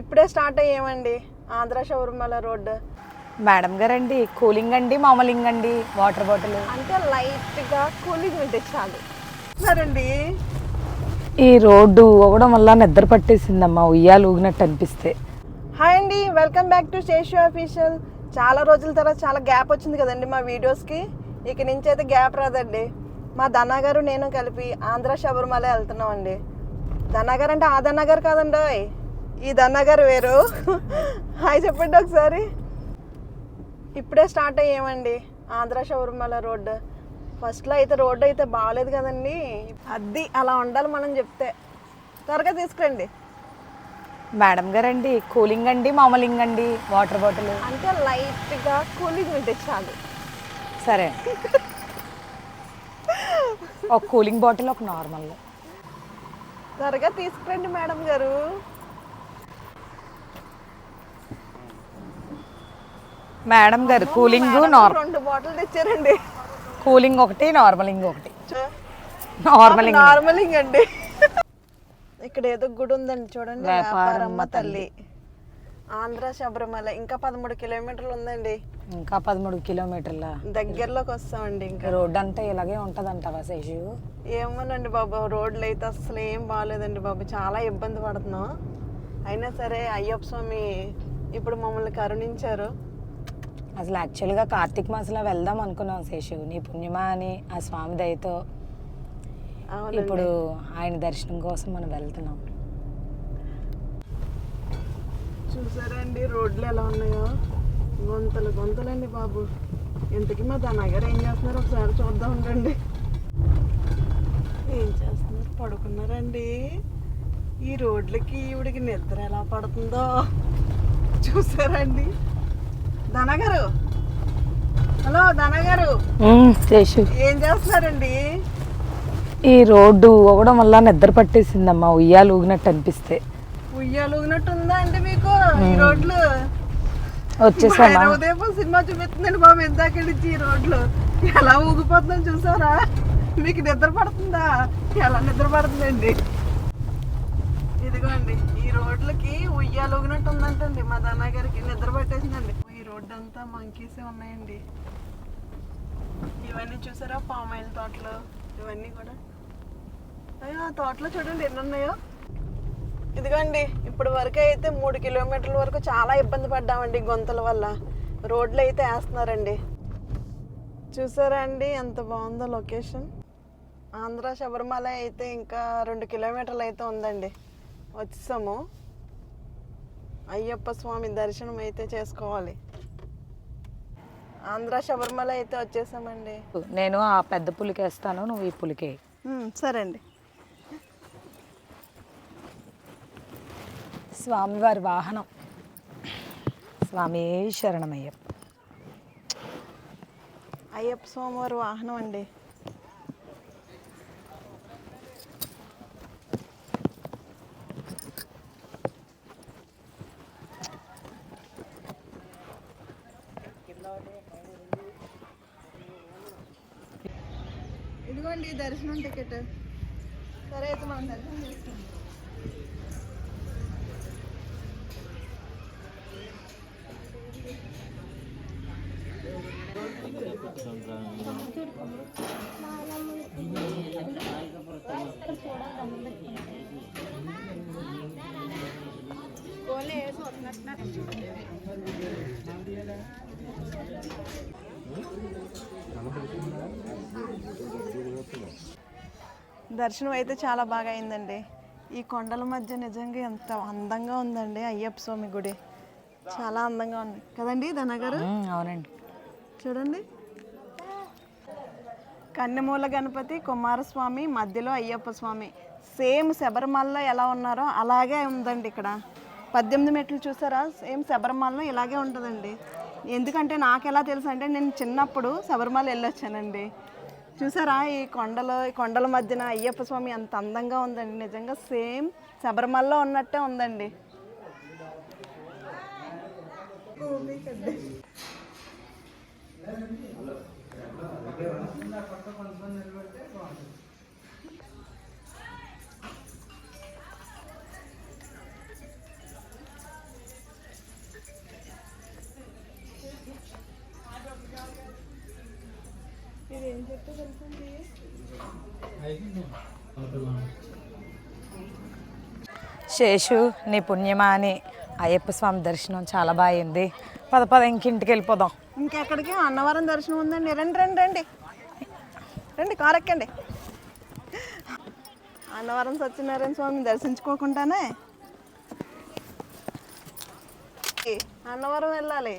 ఇప్పుడే స్టార్ట్ అయ్యామండి. Andhra Sabarimala road. Madam గారండి కూలింగ్ అండి మామూలింగ్ అండి వాటర్ బాటిల్. అంటే లైట్గా కూలింగ్ ఉంటే చాలు. సరండి ఈ రోడ్డు అవ్వడం వల్ల నిద్ర పట్టేసిందమ్మా ఉయ్యాలు ఊగినట్టు అనిపిస్తే. హాయ్ అండి. Welcome back to Seshu official చాలా రోజుల తర్వాత చాలా గ్యాప్ వచ్చింది కదండి మా వీడియోస్కి. ఇక నుంచి అయితే గ్యాప్ రాదండి. మా దన్నా గారు నేను కలిపి ఆంధ్ర శబరిమల వెళ్తున్నామండి. దన్నా గారు అంటే ఆ గారు కాదండి. ఈ దన్నా గారు వేరు. హాయ్ చెప్పండి ఒకసారి. ఇప్పుడే స్టార్ట్ అయ్యామండి ఆంధ్ర శబరిమల రోడ్డు. ఫస్ట్లో అయితే రోడ్డు అయితే బాగాలేదు కదండి. అది అలా ఉండాలి మనం చెప్తే. త్వరగా తీసుకురండి. మేడం గారండి కూలింగ్ అండి మామూలింగ్ అండి వాటర్ బాటిల్? అంటే లైట్గా కూలింగ్ ఉంటే చాలు. సరే. ఒక కూలింగ్ బాటిల్ ఒక నార్మల్. త్వరగా తీసుకురండి మేడం గారు. మేడం గారు కూలింగ్ నార్మల్ రెండు బాటిల్ తెచ్చారండి. కూలింగ్ ఒకటి నార్మలింగ్ ఒకటి. నార్మలింగ్ నార్మలింగ్ అండి. ఇక్కడ ఏదో గుడి ఉందండి చూడండి వ్యాపారమ్మ తల్లి. ఆంధ్ర శబరిమల ఇంకా పదమూడు కిలోమీటర్లు ఉందండి. ఇంకా పదమూడు కిలోమీటర్ల? దగ్గరలోకి వస్తామండి ఇంకా. రోడ్డు అంతా ఇలాగే ఉంటదంటావా శేషు? ఏమోనండి బాబు రోడ్లు అయితే అసలు ఏం బాగాలేదండి బాబు. చాలా ఇబ్బంది పడుతున్నాం. అయినా సరే అయ్యప్ప స్వామి ఇప్పుడు మమ్మల్ని కరుణించారు. అసలు యాక్చువల్గా కార్తీక మాసంలో వెళ్దాం అనుకున్నాం శేషు. నీ పుణ్యమా అని ఆ స్వామి దయతో. ఇప్పుడు ఆయన దర్శనం కోసం మనం వెళ్తున్నాం. చూసారా అండి రోడ్లు ఎలా ఉన్నాయో? గొంతలు గొంతలండి బాబు. ఇంతకీ మా దనగారు ఏం చేస్తున్నారు? ఒకసారి చూద్దాం ఉండండి. ఏం చేస్తున్నారు? పడుకున్నారండి. ఈ రోడ్లకి ఈవిడికి నిద్ర ఎలా పడుతుందో చూసారండి. ధనగారు హలో ధనగారు ఏం చేస్తున్నారండి? ఈ రోడ్డు అవ్వడం వల్ల నిద్ర పట్టేసిందమ్మా ఉయ్యాలు ఊగినట్టు అనిపిస్తే. ఉయ్యాలు ఊగినట్టు ఉందా అండి మీకు? ఈ రోడ్లు? వచ్చేసామా? ఉదయం సినిమా చూపిస్తుందండి బాబు ఇందాక నుంచి ఈ రోడ్లు. ఎలా ఊగిపోతుందని చూసారా? మీకు నిద్ర పడుతుందా? ఎలా నిద్ర పడుతుందండి? ఇదిగోండి ఈ రోడ్లకి ఉయ్యాలు ఊగినట్టు ఉందంటండి మా దానా గారికి నిద్ర పట్టేసిందండి. రోడ్డు అంతా మంకీసే ఉన్నాయండి. ఇవన్నీ చూసారా? పామాయిల్ తోటలు. ఇవన్నీ కూడా. అయ్యో ఆ తోటలో చూడండి ఎన్ని ఉన్నాయో. ఇదిగోండి ఇప్పుడు వరకు అయితే మూడు కిలోమీటర్ల వరకు చాలా ఇబ్బంది పడ్డామండి గుంతల వల్ల. రోడ్లు అయితే వేస్తున్నారండి. చూసారా అండి ఎంత బాగుందో లొకేషన్. ఆంధ్ర శబరిమల అయితే ఇంకా రెండు కిలోమీటర్లు అయితే ఉందండి. వచ్చేసాము. అయ్యప్ప స్వామి దర్శనం అయితే చేసుకోవాలి. ఆంధ్ర శబరిమల అయితే వచ్చేసామండి. నేను ఆ పెద్ద పులికి వేస్తాను నువ్వు ఈ పులికి. సరే అండి స్వామివారి వాహనం. స్వామి శరణమయ్యప్ప. అయ్యప్ప స్వామివారి వాహనం అండి. ఇదిగోండి దర్శనం టికెట్. సరే అయితే మనం దర్శనం చేసుకుందాం. దర్శనం అయితే చాలా బాగా అయిందండి ఈ కొండల మధ్య నిజంగా ఎంత అందంగా ఉందండి అయ్యప్ప స్వామి గుడి. చాలా అందంగా ఉంది. కదండి ధనగారు? అవునండి. చూడండి. కన్నెమూల గణపతి కుమారస్వామి మధ్యలో అయ్యప్ప స్వామి. సేమ్ శబరిమలలో ఎలా ఉన్నారో అలాగే ఉందండి ఇక్కడ. పద్దెనిమిది మెట్లు చూసారా? సేమ్ శబరిమలలో ఇలాగే ఉంటుందండి. ఎందుకంటే నాకు ఎలా తెలుసు అంటే నేను చిన్నప్పుడు శబరిమల వెళ్ళొచ్చానండి. చూసారా? ఈ కొండలు ఈ కొండల మధ్యన అయ్యప్ప స్వామి అంత అందంగా ఉందండి. నిజంగా సేమ్ శబరిమలలో ఉన్నట్టే ఉందండి. శేషు నీ పుణ్యమా అని అయ్యప్ప స్వామి దర్శనం చాలా బాగుంది. పద పద ఇంకింటికి వెళ్ళిపోదాం. ఇంకెక్కడికి? అన్నవరం దర్శనం ఉందండి. రండి రండి రండి. రండి కారెక్కండి. అన్నవరం సత్యనారాయణ స్వామిని దర్శించుకోకుండానే. అన్నవరం వెళ్ళాలి.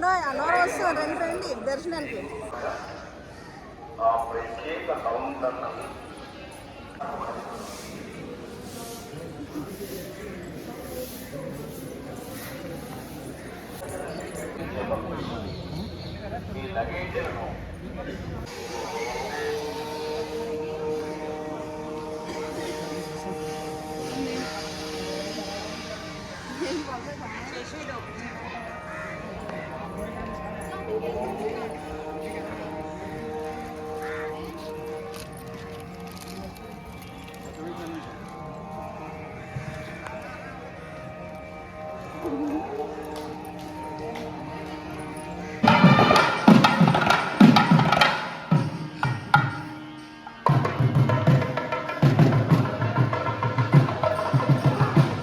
ఉందో? అందరూ వస్తారు రండి రండి దర్శనానికి Thank.